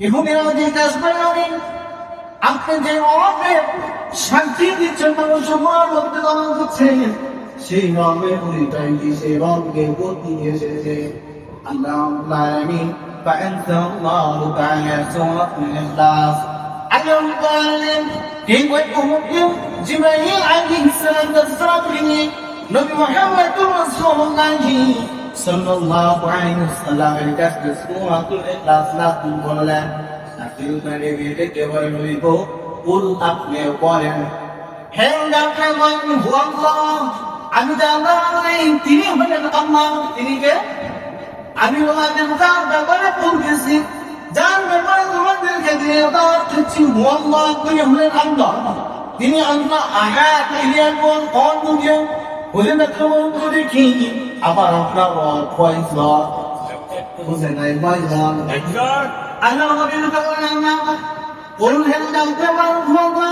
ইহুদিরা জিজ্ঞাসা করলেন আপনি যে রবে শান্তি দিচ্ছেন মানুষ সময় মধ্যে দমন করছেন সেই রবের পরিচয় কি সেই রবকে গতি এসেছে আল্লাহ আলামিন فأنزل الله تعالى سورة الإخلاص اليوم قال في وجههم جبريل عليه السلام تسرى নবী মোহাম্মদ রাসূলুল্লাহ সাল্লাল্লাহু আলাইহি ওয়াসাল্লামের কাছে সূরাতুল ইখলাস নাযিল করলেন। নাযিল করে দিয়ে কেবল নবী কুল আপনি বলেন হে আপনি হুয়াল্লাহ আমি জানলাম তিনি হলেন আল্লাহ, তিনি কে? আমি তোমাদের ব্যাপারে বলতেছি, যার ব্যাপারে তোমাদেরকে দিয়ে দাওয়াত দিচ্ছি হুয়াল্লাহ তিনি হলেন আল্লাহ। তিনি আল্লাহ আহাদ ইলিয়াকুন কোন দুনিয়া বুঝে না কেমন করে কি আবার আপনার ফয়সলা বুঝে নাই ফয়সলা আল্লাহ নবীর কাছে আল্লাহ বলুন হেন জানতে হুয়াল্লাহ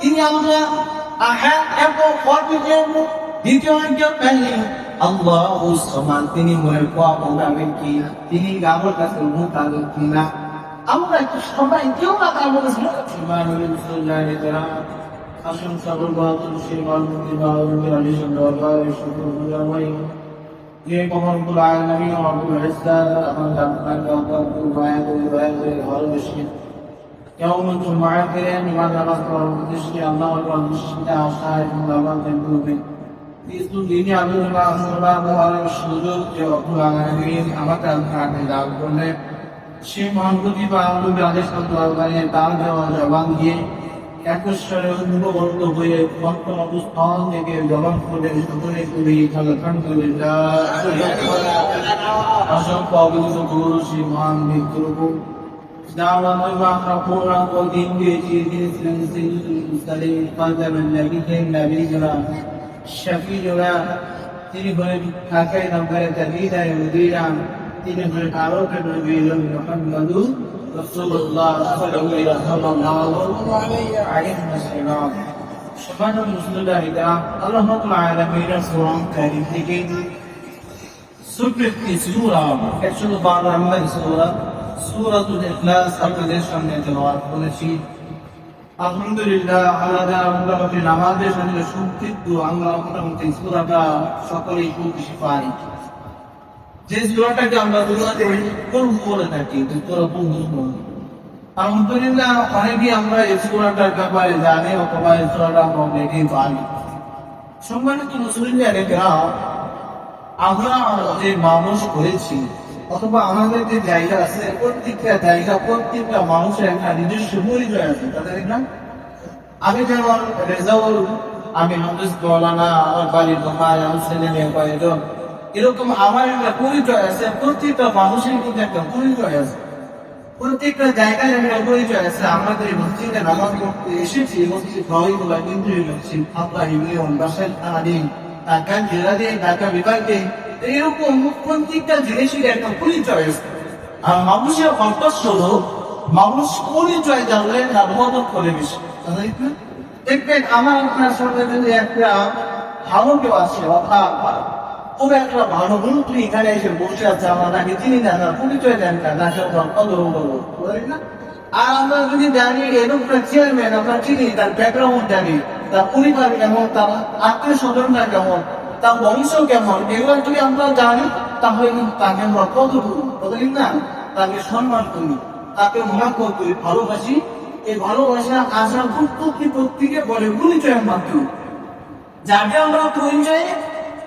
তিনি আল্লাহ আহাদ এবং কোন দুনিয়া দ্বিতীয় একজন পেলে আল্লাহ সমান তিনি মনে পাবেন কি তিনি আমার কাছে মুখ আগে কিনা আমরা একটু সবাই কেউ না তার মধ্যে আসুন সকল বাহাদুর যে কমলপুর আলমী অবুল ইসলাম আমার জানতাম কমলপুর মায়া করে দয়া করে ভালোবেসে يوم الجمعة لماذا نذكر بذكر الله والمشركين عشاء الله من কিন্তু দিনে আমি আমার সুযোগ যে অকুল আগামী আমাকে আগে দান করলে সেই মহানবী বা আলমী আদেশ করতে তার দেওয়া জবান দিয়ে একশ্বরে অনুবন্ধ হয়ে ভক্ত অবস্থান থেকে জবান করে সকলে করি অসংখ্য অবৈধ গুরু শ্রী মহান বিদ্রুপ তিনি হলেন কাকে নম্বরে তিনি হলেন আলোকে নবী মোহাম্মদুর রাসূলুল্লাহ সাল্লাল্লাহু আলাইহি ওয়াসাল্লাম সুবহানাল্লাহ মুসলিমরা ইদা আল্লাহ রাব্বুল আলামিন সুরান কারীম থেকে সূরা সূরা 112 নম্বর সূরা, সূরাতুল ইখলাস আপনাদের সামনে তেলাওয়াত করেছি। আলহামদুলিল্লাহ, আলাদা মোটামুটি নামাজের সঙ্গে সংক্ষিপ্ত আমরা মোটামুটি সুরাটা সকলেই খুব বেশি পারি। যে আমরা বলে থাকি? বন্ধু আলহামদুলিল্লাহ, অনেকেই আমরা এই সুরাটার ব্যাপারে জানি, অথবা এই সুরাটা আমরা অনেকেই সম্মানিত মুসলিমরা আমরা যে মানুষ করেছি অথবা আমাদের যে জায়গা আছে, প্রত্যেকটা জায়গা, প্রত্যেকটা মানুষের একটা নিজস্ব পরিচয় আছে তাদের না? আমি যেমন রেজাউল, আমি হাফিজ আমার বাড়ির আমার ছেলে মেয়ে কয়েকজন এরকম আমার একটা পরিচয় আছে প্রত্যেকটা মানুষের কিন্তু একটা পরিচয় আছে। প্রত্যেকটা জায়গায় একটা পরিচয় আছে আমাদের মসজিদে নামাজ পড়তে এসেছি মসজিদ ভয়গুলা কিন্তু আপনার ইউনিয়ন বাসায় থানা দিন ঢাকা জেলা দিয়ে, ঢাকা বিভাগে, এরকম প্রত্যেকটা জিনিসের একটা পরিচয় আছে। আর মানুষের হলো, মানুষ পরিচয় জানলে না করে বেশি দেখবেন আমার আপনার সঙ্গে যদি একটা ভালো কেউ আসে, অর্থাৎ খুব একটা মন্ত্রী এখানে এসে বসে আছে আমরা তাকে চিনি না তার পরিচয় দেন না তাকে কত না। আর আমরা যদি জানি এরকম চেয়ারম্যান আমরা চিনি তার ব্যাকগ্রাউন্ড জানি, তার পরিবার কেমন, তার আত্মীয় স্বজনরা কেমন, তার বংশ কেমন, এগুলো যদি আমরা জানি, তাহলে কিন্তু তাকে আমরা কত কতদিন না। তাকে সম্মান করি, তাকে মহাব্বত করি, ভালোবাসি। এই ভালোবাসা আশা প্রত্যেকটি প্রত্যেকে বলে পরিচয়ের মাধ্যমে। যাকে আমরা পরিচয়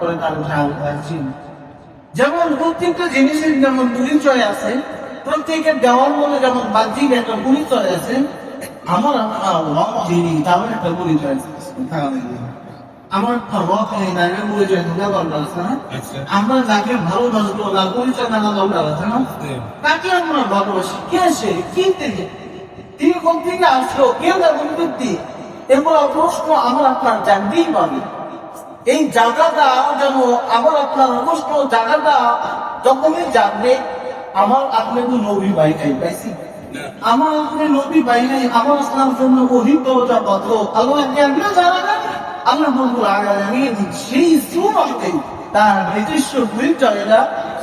করে তার যেমন প্রত্যেকটা জিনিসের যেমন পরিচয় আছে প্রত্যেকের দেওয়ার মধ্যে যেমন বাহ্যিক একটা পরিচয় আছে আমার যিনি তার একটা পরিচয় আমার না আমি বলে যাই আছে না? আচ্ছা। আমরা যাকে ভালোবাসবো না পরিচয় না বলতে আছে না? তাকে আমরা ভালোবাসি। কে সে? কি থেকে তিনি কোন থেকে আসলো? কে তার ব্যক্তি এগুলো প্রশ্ন আমার আপনার জানতেই পারি। এই জায়গাটা যেন আমার আপনার প্রশ্ন জায়গাটা যখনই জানবে আমার আপনি তো নবী ভাই খাই পাইছি? আমার আপনি নবী ভাই নাই, আমার আপনার জন্য অভিজ্ঞতা কত আল্লাহ জ্ঞানটা জানা না আল্লাহ বলব আগামী সেই তার নিজস্ব পরিচয়টা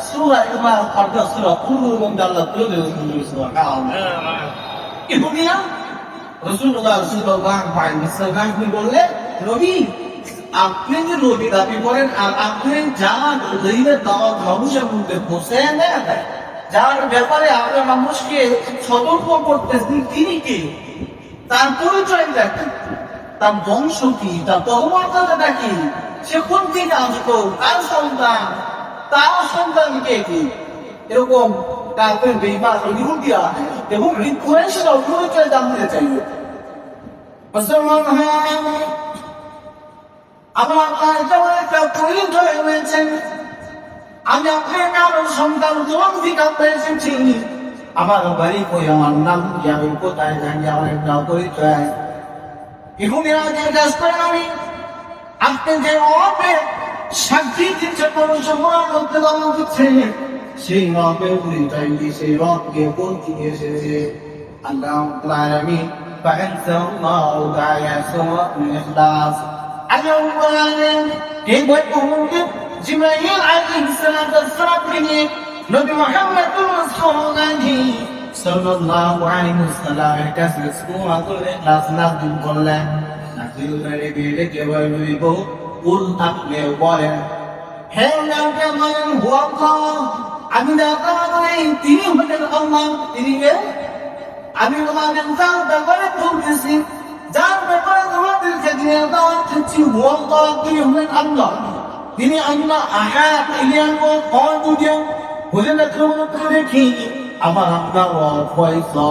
সুরা ইমা অর্থাৎ সুরা পূর্ব এবং আল্লাহ তুলে দেবেন দুনিয়া রসুল্লাহ রসুল্লাহ বললে নবী আপনি যে নবী দাবি করেন, আর আপনি যা দলিলের দাওয়াত মানুষের মধ্যে পৌঁছে দেন যার ব্যাপারে আপনার মানুষকে সতর্ক করতেছেন তিনি কি? তার পরিচয় দেখেন। তার বংশ কি? তার পরমর্যাদাটা কি সে কোন থেকে আসতো কার সন্তান? তার সন্তানকে কি এরকম তারপরে বেইমান ইহুদিয়া এবং রিকুয়েশন পরিচয় জানতে চাইবে। মুসলমান হয়ে। আমার আপনার যেমন একটা পরিচয় রয়েছেন আমি আপনার কারো সন্তান তোমার দিকে এসেছি আমার বাড়ি কই আমার নাম কি আমি কোথায় জানি আমার একটা পরিচয় ইহুদিরা জিজ্ঞাসা করেন আমি আপনি যে অপে সাক্ষী দিচ্ছে মানুষ মরার মধ্যে দমন দিচ্ছে সেই রবের পরিচয় কি সেই রবকে কোন দিকে এসেছে আল্লাহ আলামিন فأنزل الله تعالى سورة الإخلاص আল্লাহ এই বই উমুকে জিব্রাইল আলাইহিস সালাতু ওয়াসসালাম তিনি নবী মুহাম্মদুর রাসূলুল্লাহি সাল্লাল্লাহু আলাইহি ওয়াসাল্লামের কাছে সূরাতুল ইখলাস নাযিল করলেন। নাযিল করে বেড়ে কেবল বলব কুল আপনি বলেন হে নামটা মান হুয়া আমি না কারণে তিনি হলেন আল্লাহ, তিনি আমি তোমাদের চাওয়া করে বলতেছি যার ব্যাপারে তোমাদেরকে দিয়ে দেওয়া দিচ্ছি ওয়াল্লাহ তিনি হলেন আল্লাহ তিনি আল্লাহ আহাত ইলিয়ান ও অদুদিয়ান বুঝে না কেউ দেখি আমার আপনার পয়সা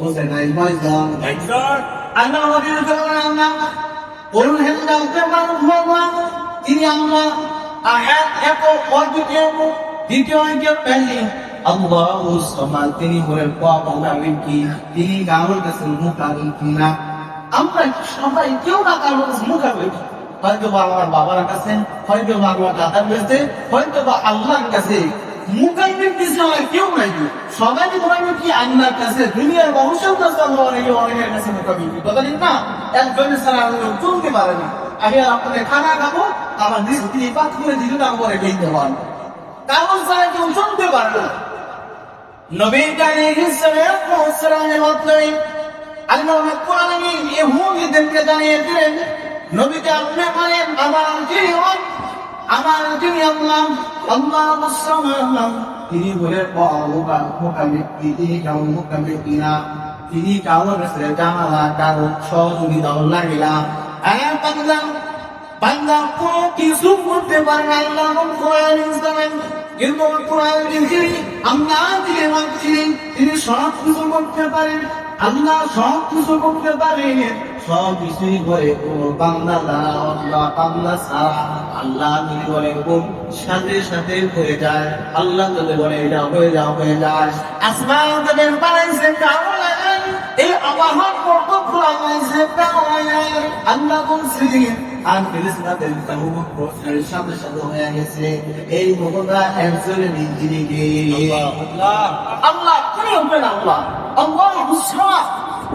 বুঝে নাই পয়সা আল্লাহ নবীর কারণে বলুন হেন জানতে মানুষ ভগবান, তিনি আল্লাহ আহাত এক অদ্বিতীয় দ্বিতীয় ঐক্য পেলি। আল্লাহ সমাল তিনি হলেন পাবেন কি? তিনি কারোর কাছে কি না? আমরা সবাই কেউ না কারোর মুখাবেন হয়তো বা আমার বাবার কাছে হয়তো বা আমার দাদার কাছে হয়তো বা আল্লাহর কাছে। মুখাইবেন কিছু আমার কেউ নাই সবাই তোমার কি আল্লাহর কাছে, দুনিয়ার মানুষের কাছে আল্লাহ অনেকে অনেকের কাছে মুখাবেন কথা না একজনের ছাড়া আমি চলতে পারে না। আমি আপনাদের খানা খাব আমার নিজ তিনি পাত করে দিলে তারপরে খেতে পারব। কারণ ছাড়া কেউ চলতে পারবে না। নবী আলাইহিস সালাতু ওয়াসসালামের মাধ্যমে আল্লাহ রাব্বুল আলামিন ইহুদিদেরকে জানিয়ে দিলেন, নবীকে আপনি বলেন, আমার যিনি হন আমার যিনি আল্লাহ আল্লাহ মুসলমান তিনি বলেন বাবা মোকাবিল তিনি কেমন মোকাবিল কিনা তিনি কারোর কাছে জানালা, কারও সহযোগিতা লাগে না। আয়া কোনো কিছু করতে পারে না, আল্লাহ কোরআন ইসলামের কিন্তু কোরআন লিখে আমরা দিয়ে মানছি, তিনি সব কিছু করতে পারেন আল্লাহ সব কিছু করতে পারেন সব কিছুই করে কোনো বাংলা দ্বারা আল্লাহ বাংলা ছাড়া। আল্লাহ তিনি বলে কোন সাথে সাথে হয়ে যায়। আল্লাহ যদি বলে, এটা হয়ে যাও, হয়ে যায়। আসমান তাদের বানাইছে কারও এই আবহাওয়ার পর্বত বানাইছে আল্লাহ বলছিলেন আর ফিলিস্তিনের তাবুকের সাথে সাথে হয়ে গেছে এই মোহনা একজনের ইঞ্জিনিকে আল্লাহ তিনি হবেন আল্লাহ আল্লাহ মুসা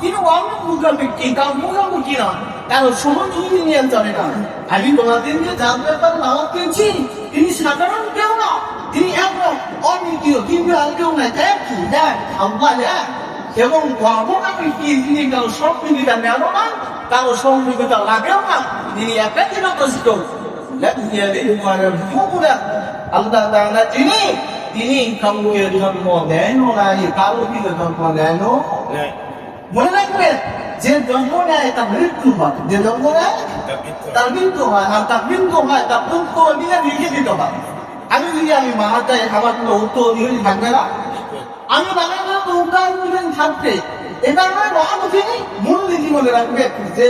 তিনি অন্য মুখামুখি তার মুখামুখি না কারণ সমস্ত নিয়ে জানে না আমি তোমাদেরকে ব্যাপারে নামাজ পেয়েছি তিনি সাধারণ কেউ না তিনি একদম অনীতিও কিন্তু আর কেউ না একই দেখ আল্লাহ এক এবং তিনি কারও সম্মিলিতা নেন না কারও লাগেও না তিনি একাকি নষ্ট আল্লাহ তাআলা তিনি তিনি কাউকে জন্ম দেন না কারও দিকে জন্ম দেন মনে রাখবেন যে জন্ম নেয় তার মৃত্যু হয়। যে জন্ম নেয় তার মৃত্যু হয়। আর তার মৃত্যু হয় তার পুত্র নিয়ে লিখে দিতে হয়। আমি যদি আমি মারা আমার কোনো উত্তর থাকবে না। আমি বানাবো দিবেন থাকবে। এটা নয় মহামুখী মূলনীতি মনে রাখবে যে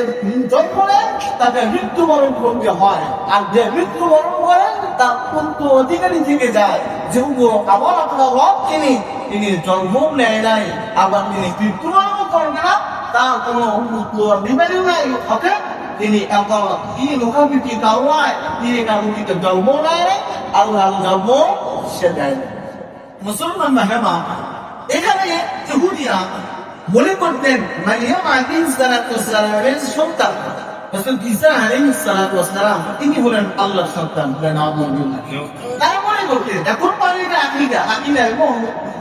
জন্মলে তাকে মৃত্যুবরণ করতে হয়। আর যে মৃত্যুবরণ করে, তার কিন্তু অধিকারী থেকে যায়। যেহেতু আবার আপনার রব তিনি তিনি জন্ম নেয় নাই, আবার তিনি মৃত্যুবরণ করবে না, তার কোনো বিবাদী নাই। ওকে তিনি এখন তিনি মুখাপিটি কারণায় তিনি কারণটিতে জন্ম নেয় আল্লাহ জন্ম সে দেয় মুসলমান মেহমা এখানে ইহুদিরা মনে করতেন মারিয়াম আলাইহিস সালাতু ওয়াসসালামের সন্তান। রাসূল ঈসা আলাইহিস সালাতু ওয়াসসালাম, তিনি হলেন আল্লাহর সন্তান, বলেন আলহামদুলিল্লাহ তারা মনে করতেন, এখন মানে এটা আকীদা আকীদা এবং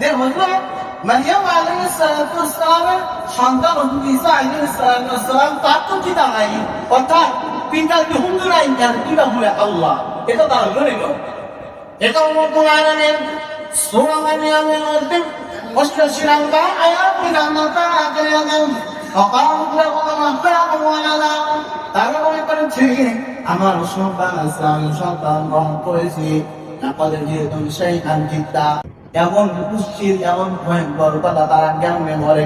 যে হযরত মারিয়াম আলাইহিস সালাতু ওয়াসসালামের সন্তান হযরত ঈসা আলাইহিস সালাতু ওয়াসসালাম, তার তো পিতা নাই। অর্থাৎ পিতা ইহুদি নাই, তার পিতা হলে আল্লাহ। এটা তারা করত এটা রব্বুল আলামিন সূরা মারইয়ামের মধ্যে অষ্টাশি নম্বর আয়াত থেকে আমরা তারা করে দেন فقالوا له مهتاب ولدا তারা মনে করেছে আমার সন্তান আছে আমি সন্তান গ্রহণ করেছি তারপরে যেহেতু সেই আনজিতা এমন কুশ্চিত এমন ভয়ঙ্কর কথা তারা কেমনে করে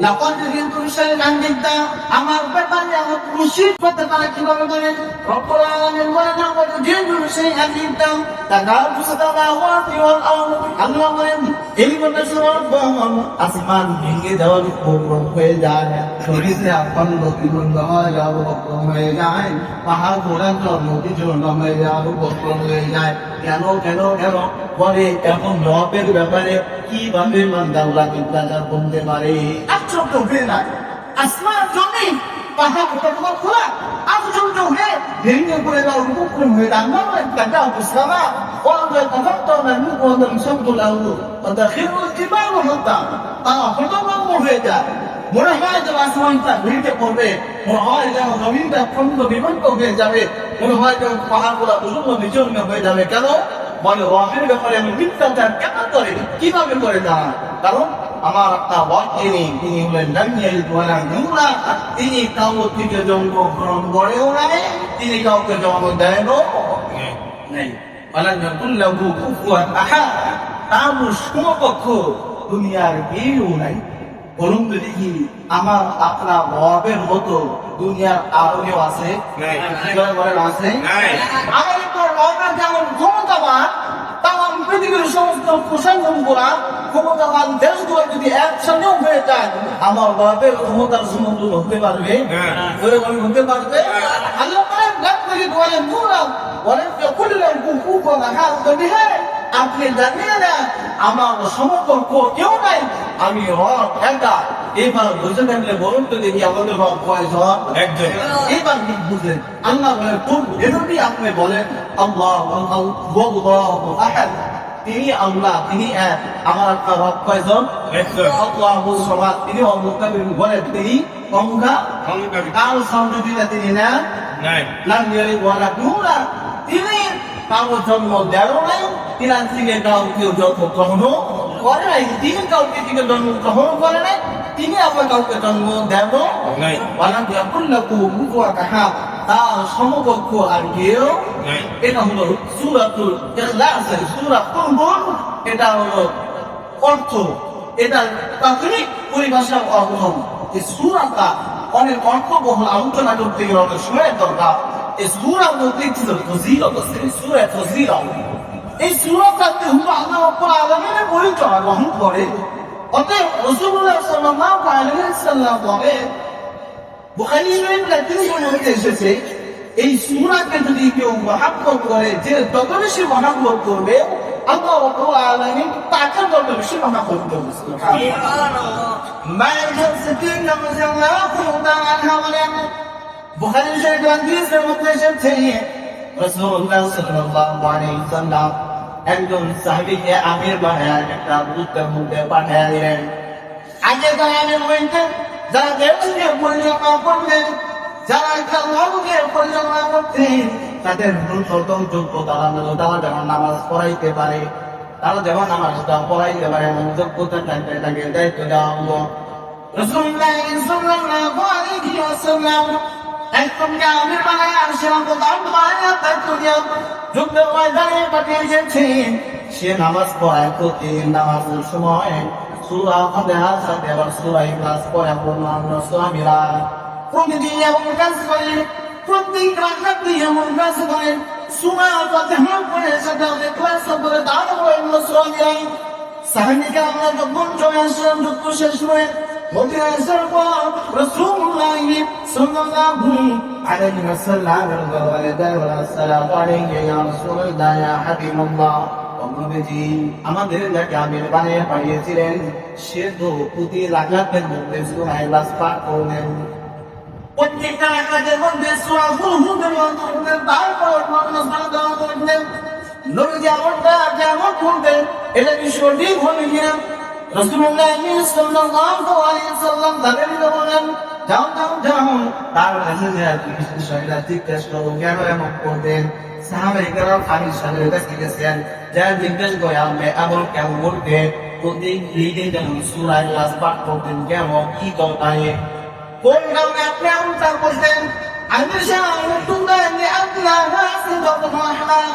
ব্যাপারে করতে কীভাবে আসমান ভেঙে যাওয়ার উপক্রম হয়ে যায়। শরীরে হয়ে যায়। পাহাড় হয়ে হয়ে যায়। কেন কেন কেন? বলে, এখন রবের ব্যাপারে কীভাবে মান্দাউলা চিন্তাচার কমতে পারে? আশ্চর্য হয়ে না আসমান জমি পাহাড় ঘোড়া খোলা আশ্চর্য হয়ে ভেঙে পড়ে যাওয়ার উপক্রম হয়ে যায় আমরা একটা অবস্থা وأن يتفطر منه وتنشق الأرض وتخر الجبال هدا তারা হতভম্ব হয়ে যায় মনে হয় যে আসমানটা ভেঙে পড়বে মনে হয় যেন জমিনটা খন্ড বিভক্ত হয়ে যাবে মনে হয় যেন পাহাড়গুলো প্রচন্ড বিচন্ন হয়ে যাবে কেন বলে রহের ব্যাপারে আমি মিথ্যাচার কেন করে কিভাবে করে না কারণ আমার একটা বয়সে তিনি হলেন ডানিয়াল গোয়ালা নুরা তিনি কাউ থেকে জন্ম গ্রহণ করেও নাই তিনি কাউকে জন্ম দেনও নেই। অলাঞ্জতুল্লাহু কুফুয়ান আহাদ তার সমকক্ষ দুনিয়ার কেউ নাই। বলুন তো দেখি আমার আপনার রবের মতো দুনিয়ার আরও কেউ আছে? আছে? আমার রবের যেমন ক্ষমতাবান তাম পৃথিবীর সমস্ত ক্ষমতাবান দেশগুলো যদি একসঙ্গেও হয়ে যায় আমার রবের ক্ষমতার হতে পারবে? হ্যাঁ। হতে পারবে? আল্লাহ ডাক থেকে বলেন কুকু হাত হ্যাঁ আপনি জানিয়ে দেন আমার সমকক্ষ কেউ নাই আমি একা। এবার বুঝে থাকলে বলুন তো দেখি আমাদের রব কয়জন একজন। এবার বুঝলেন? আল্লাহ বলেন কোন এভাবেই আপনি বলেন আল্লাহ আহাদ। তিনি আল্লাহ তিনি এক। আমার আপনার রব কয়জন। আল্লাহু সামাদ। তিনি অমুকাবির বলেন তিনি অমুকা। কাল সংযুতিটা তিনি না? ইউলাদ তিনি কারও জন্ম দেয় নাই তিনি থেকে কাউকে জন্ম গ্রহণ করে নাই। তিনি কাউকে থেকে জন্ম গ্রহণ করে নাই। তিনি আবার কাউকে জন্ম দেব নাই। আহাদ তার সমকক্ষ আর কেউ। এটা হলো সূরাতুল ইখলাস সূরা কুরআন এটা হলো অর্থ এটা প্রাথমিক পরিভাষা অর্থ এই সূরাটা অনেক অর্থবহুল আলোচনা করতে গেলে অনেক সময়ের দরকার এই সূরার মধ্যে ছিল ফজিলত আছে সূরা ফজিলত এই সূরাটাতে হলো আল্লাহ আলামিনের পরিচয় বহন করে অতএব রাসূলুল্লাহ সাল্লাল্লাহু আলাইহি ওয়াসাল্লাম বলে বুখারী শরীফের তিনি মধ্যে এসেছে এই সূরাকে যদি কেউ মহাব্বত করে যে তত বেশি মহাব্বত করবে আল্লাহ রাব্বুল আলামিন তাকে তত বেশি মহাব্বত করবে। মায়ের সিদ্দিক রাদিয়াল্লাহু তাআলা বলেন বুখারী শরীফের হাদিসের মধ্যে এসেছে রাসূলুল্লাহ সাল্লাল্লাহু আলাইহি ওয়াসাল্লাম একজন সাহাবীকে আমির বানায়, একটা বুদ্ধের মধ্যে পাঠায় দিলেন। আগে তো আমির হইতে যারা দেশকে পরিচালনা করবে, যারা খেলাধুকে পরিচালনা করছে তাদের তারা যেমন নামাজ পড়াইতে পারে, তারা যেমন নামাজটা পড়াইতে পারে, এমন যোগ্যতা থাকবে তাকে দায়িত্ব দেওয়া হলো। রসুল্লাহ একদম গ্রামের বানায় আসলাম প্রধান বানায় দায়িত্ব দিয়া যুদ্ধ ময়দানে পাঠিয়ে গেছেন সে নামাজ পড়ায়, প্রতিদিন নামাজের সময় সুরা ফাতিহার সাথে আবার সুরা ইখলাস পড়ে অন্যান্য স্বামীরা। প্রতিদিন এমন কাজ করে, প্রত্যেক রাখাত এমন কাজ করে। সুরা ফাতিহা পড়ে সেটা ইখলাস করে দান করে স্বামীরা। সাহাবিকে আমরা যখন চলে আসলাম, যুদ্ধ শেষ হয়ে মদিনা আসার পর রাসূলুল্লাহ সাল্লাল্লাহু আলাইহি ওয়াসাল্লাম বলে আসসালামু আলাইকুম ইয়া রাসূলুল্লাহ ইয়া হাবিবাল্লাহ। নবীজি, আমাদের যাকে আমির বানিয়ে পাঠিয়েছিলেন, সে তো প্রতি রাখাতের মধ্যে সূরা ইখলাস পাঠ করলেন। প্রত্যেকটা রাখাতের মধ্যে সূরা হুজুরের মধ্যে তারপর মানুষ দেওয়া করলেন। নবীজি আমরটা কেমন করবেন এটা কি সঠিক হবে কিনা? রসুল্লাহ সাল্লাল্লাহু আলাইহি সাল্লাম তাদেরকে বলেন যাও যাও যাও। তার কাছে যে বিষয়টা জিজ্ঞেস করো কেন এমন করবেন? সাহাবাই কেরাম আমি সাথে কাছে গেছেন। যা জিজ্ঞেস করে আমি এমন কেমন করতে প্রত্যেক দিনে যেমন সুরা ইখলাস পাঠ করতেন, কেমন? কি দরকারে কোন কারণে আপনি এমনটা করতেন আমি সাহায্য তোমরা আপনার হাসি যখন রহমান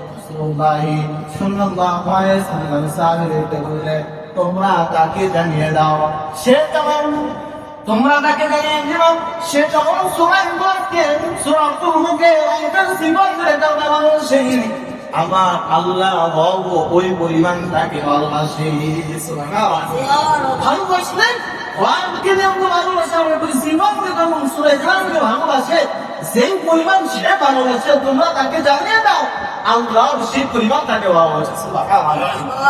রাসূলুল্লাহি সাল্লাল্লাহু আলাইহি সাল্লাম সাহাবীদেরকে বললেন তোমরা তাকে জানিয়ে দাও? সে যেমন তোমরা তাকে জানিয়ে দিও? সে যখন সূরা ইখলাসকে সূরা তুরমুকে একটা সিফাত করে দাও ভালোবাসে আমার আল্লাহ রব ওই পরিমাণ তাকে ভালোবাসে ভালোবাসলেন কোরআনকে ভালোবাসে। সেই পরিমাণ সে ভালোবাসে তোমরা তাকে জানিয়ে দাও। আল্লাহ সেই পরিমাণ তাকে ভালোবাসে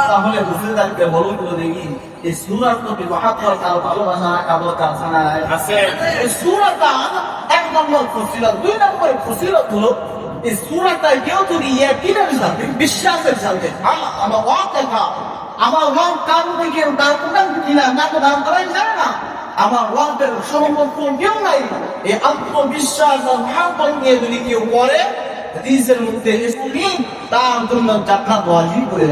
তাহলে বুঝতে থাকতে বলুন তো দেখি এই সুরার প্রতি মহাত্মার কারও ভালোবাসা কারও কাছে না এই সুরাটা এক নম্বর ফসিলত দুই নম্বরের ফসিলত হলো এই সুরাটা কেউ যদি ইয়াকিনের সাথে বিশ্বাসের সাথে আমার ওয়াক দেখা আমার ওয়াক কার থেকে তার কোথাও কিনা না কোথাও করাই জানে না। আমার ওয়াকের সম্পর্ক কেউ নাই এই আত্মবিশ্বাস আর মহাপন নিয়ে যদি কেউ করে, হাদিসের মধ্যে তার জন্য জান্নাত ওয়াজিব করে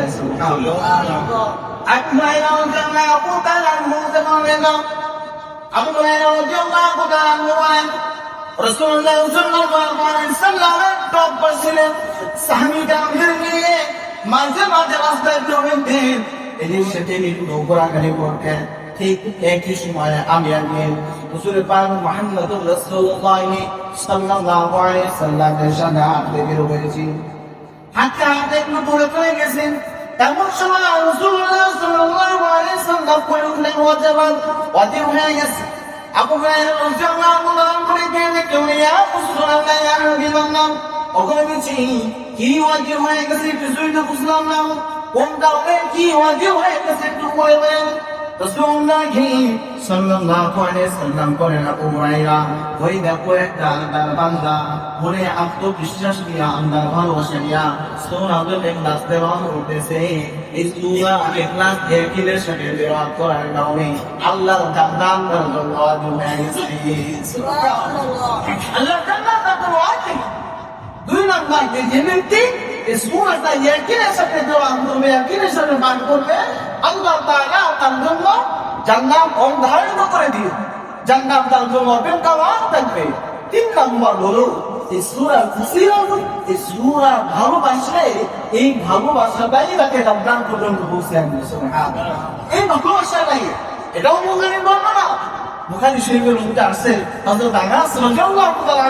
নিয়ে মাঝে মাঝে রাস্তায় করতেন। ঠিক একই সময় আমি আমি হুজুরে পাক মুহাম্মদুর রাসূলুল্লাহ সাল্লাল্লাহু আলাইহি সাল্লামের সাথে হাঁটতে বের হয়েছি হাঁটতে হাঁটতে একটু দূরে চলে গেছেন। এমন সময় রাসূলুল্লাহ সাল্লাল্লাহু আলাইহি সাল্লাম কই উঠলেন ওয়াজাবান ওয়াজিব হয়ে গেছে। আবু হুরায়রা রাদিয়াল্লাহু আনহু করে গেলে কেউ ইয়া রাসূলুল্লাহ ইয়া ওখানে বলছি, কি ওয়াজিব হয়ে গেছে কিছুই তো বুঝলাম না। কোন কারণে কি ওয়াজিব হয়ে গেছে একটু বলবেন রাসূলুল্লাহ আত্মবিশ্বাস নিয়ে আল্লাহর ভালোবাসা নিয়ে সোনাদের ইখলাস দেওয়া করতেছে। এই সূরা ইখলাস একিলের সাথে দেওয়া করার কারণে আল্লাহ সুবহানাল্লাহ। আল্লাহ তার দুই নাম্বার যে যে দেওয়া করবে? করে এই সুরা এই সুরা এই তাকে রমজান পর্যন্ত পৌঁছে আনবে। এই ভালোবাসাটাই এটাও বুখারী বর্ণনা। মুখানি শরীফের মধ্যে আছে হযরত আনাস রাদিয়াল্লাহু তাআলা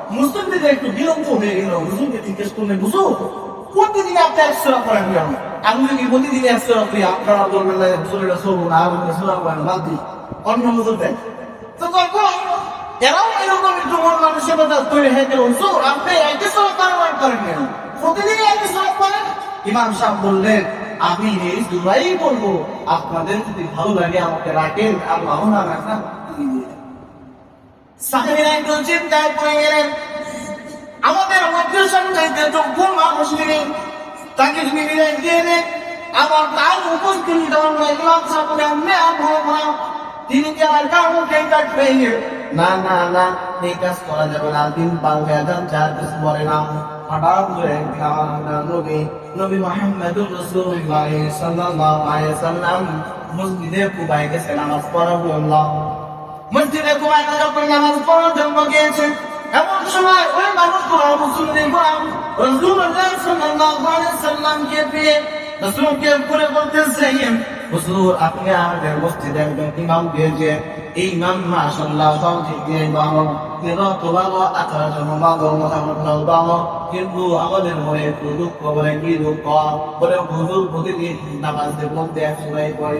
মুসলিমদের একটু বিলম্ব হয়ে গেল হুজুরকে জিজ্ঞেস করলেন, হুজুর প্রতিদিন আপনি এক সূরা পড়েন কেন? আমি যদি প্রতিদিন এক সূরা পড়ি আপনারা বলবেন না হুজুরের সবুন আর সূরা পড়েন বাদ দিই অন্য হুজুর দেয়। তো তখন এরাও এরকম একটু মন মানসিকতা তৈরি হয়ে গেল, হুজুর, আপনি একই সব কারবার করেন কেন? প্রতিদিন একই সব করেন। ইমাম সাহেব বললেন, আমি এই দুরাই বলব, আপনাদের যদি ভালো লাগে আমাকে রাখেন আর মাহনা রাখা সাহেবেরা একটু চিন্তায় পড়ে গেলেন। আমাদের মধ্যে সঙ্গে যোগ্য তাকে যদি আবার তার উপস্থিতি ইমাম সাহেব আমি আমরা তিনি না না না, এই কাজ করা যাবে না, দিন পার হয়ে যান চার কিছু বলে না হঠাৎ করে আমার নবী নবী মোহাম্মদুর রাসূলুল্লাহ সাল্লাল্লাহু আলাইহি সাল্লাম মসজিদে কুবায় গেছে, নামাজ পড়া বললাম মসজিদে কুবায় যখন নামাজ পড়ার জন্য গিয়েছে। এমন সময় ওই মানুষগুলো মুসলিম গোলাম রাসূলুল্লাহ সাল্লাল্লাহু আলাইহি সাল্লামকে পেয়ে রাসূলকে করে বলতেছে, হুজুর, আপনি আমাদের মসজিদে একজন ইমাম দিয়েছে। এই ইমাম মাশাআল্লাহ সব ঠিক দিয়ে ভালো নিরত ভালো আচার ভালো ভালো। কিন্তু আমাদের মনে একটু দুঃখ বলে, কি দুঃখ? বলে, হুজুর, প্রতিদিন নামাজের মধ্যে এক সময় পড়ে।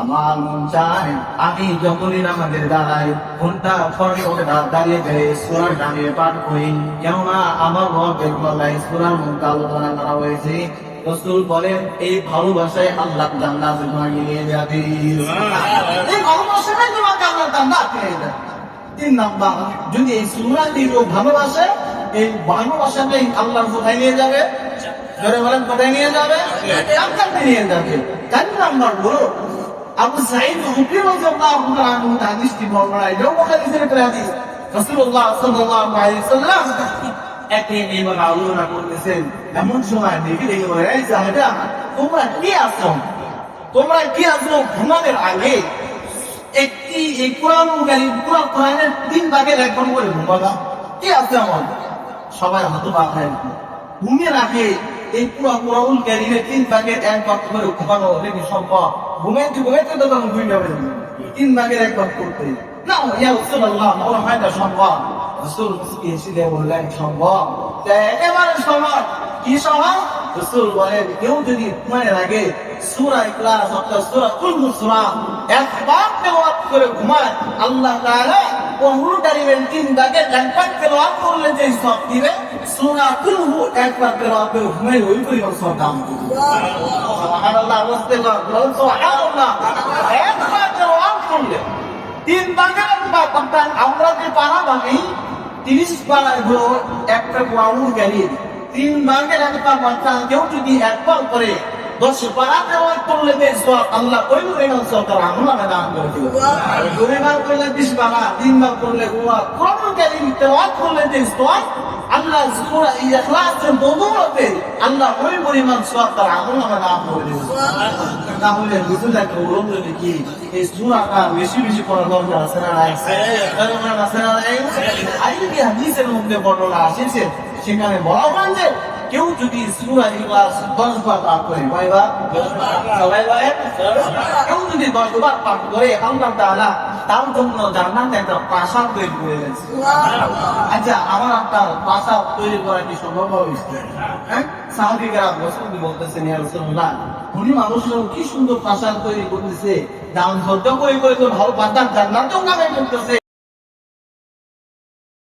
আমার মন চায় আমি যখনই আমাদের দাঁড়াই ঘণ্টা ঘণ্টা দাঁড়িয়ে গেলে সূরাটা আমি পাঠ করি। কেননা আমার রবের গলায় সূরার মধ্যে আলোচনা করা হয়েছে। রসুল বলেন এই ভালোবাসায় আল্লাহ জান্নাত নিয়ে যাবে। এই ভালোবাসাটাই তোমাকে আল্লাহ জান্নাত নিয়ে যাবে। তিন নাম্বার যদি এই সুরাটি লোক ভালোবাসে এই ভালোবাসাটাই আল্লাহ কোথায় নিয়ে যাবে? ধরে বলেন কোথায় নিয়ে যাবে? জান্নাতে নিয়ে যাবে। চার নাম্বার হলো আবু সাইদ হুকরি রাদিয়াল্লাহু তাআলা হাদিসটি বর্ণনা এটাও একটা হাদিস রাসূলুল্লাহ সাল্লাল্লাহু আলাইহি সাল্লাম একে এইবার আলোচনা করতেছেন। এমন সময় দেখি দেখি বলে সাহেবা তোমরা কি আছো? তোমরা কি আছো ঘুমানোর আগে? একটি এই কোরআন পুরো কোরআনের তিন ভাগের এক ভাগ করে ঘুমাবা। কি আছে আমার? সবাই হতো বাখায় ঘুমিয়ে রাখে এই পুরো কোরআন গাড়ির তিন ভাগের এক ভাগ করে ঘুমানো দেখি সম্ভব? ঘুমাইতে ঘুমাইতে তো তখন ঘুমিয়ে যাবে তিন ভাগের এক ভাগ করতে। না, ইয়া রাসূলুল্লাহ মনে হয় না সম্ভব। রাসূল এসে বললেন, সম্ভব। তা একেবারে সম্ভব কি সম্ভব রাসূল বলেন, কেউ যদি ঘুমানোর আগে সূরা ইখলাস অথবা সূরা কুল সূরা একবার তেলাওয়াত করে ঘুমায়, আল্লাহ তাআলা কোরআন কারীমের তিন ভাগে একবার তেলাওয়াত করলে যে সব দিবে সূরা কুল একবার করে ঘুমাই ওই পরিমাণ সব দাম সুবহানাল্লাহ ওয়াস্তাগফির বলুন, সুবহানাল্লাহ। একবার তেলাওয়াত করলে, তিন ভাগে একবার অর্থাৎ আমরা যে পারা ভাগি তিরিশ পারা এগুলো একটা কোরআন কারীম তিন ভাগের একবার অর্থাৎ কেউ যদি একবার করে দশ পারা তেলাওয়াত করলে সব আল্লাহ ওই পরিমাণ সব তার আমরা দান করে আর দুইবার করলে বিশ পারা তিনবার করলে কোরআন কোরআন তেলাওয়াত করলে সব আল্লাহ সূরা ইখলাসের বদৌলতে আল্লাহ ওই পরিমাণ সব তার আমরা দান করে দিবে। তাহলে বুঝুন একটা উলঙ্গ কি এই সূরাটা বেশি বেশি পড়ার দরকার আছে না নাই? দরকার আছে না নাই? আইবি হাদিসের মধ্যে বর্ণনা আসছে সেখানে বলা হয় যে কেউ যদি সূরা ইখলাস 10 বার পাঠ করে কয়বার? সবাই বলে কেউ যদি 10 বার পাঠ করে আল্লাহ তাআলা তার জন্য জান্নাতে একটা প্রাসাদ তৈরি করে গেছে। আচ্ছা আমার একটা প্রাসাদ তৈরি করা কি সম্ভব হবে? হ্যাঁ? সাহাবিরা বসে বলতেছেন রাসূলুল্লাহ? উনি মানুষের কি সুন্দর প্রাসাদ তৈরি করতেছে? দাম ধরতে করে করে তো ভালো জান্নাতেও কামাই করতেছে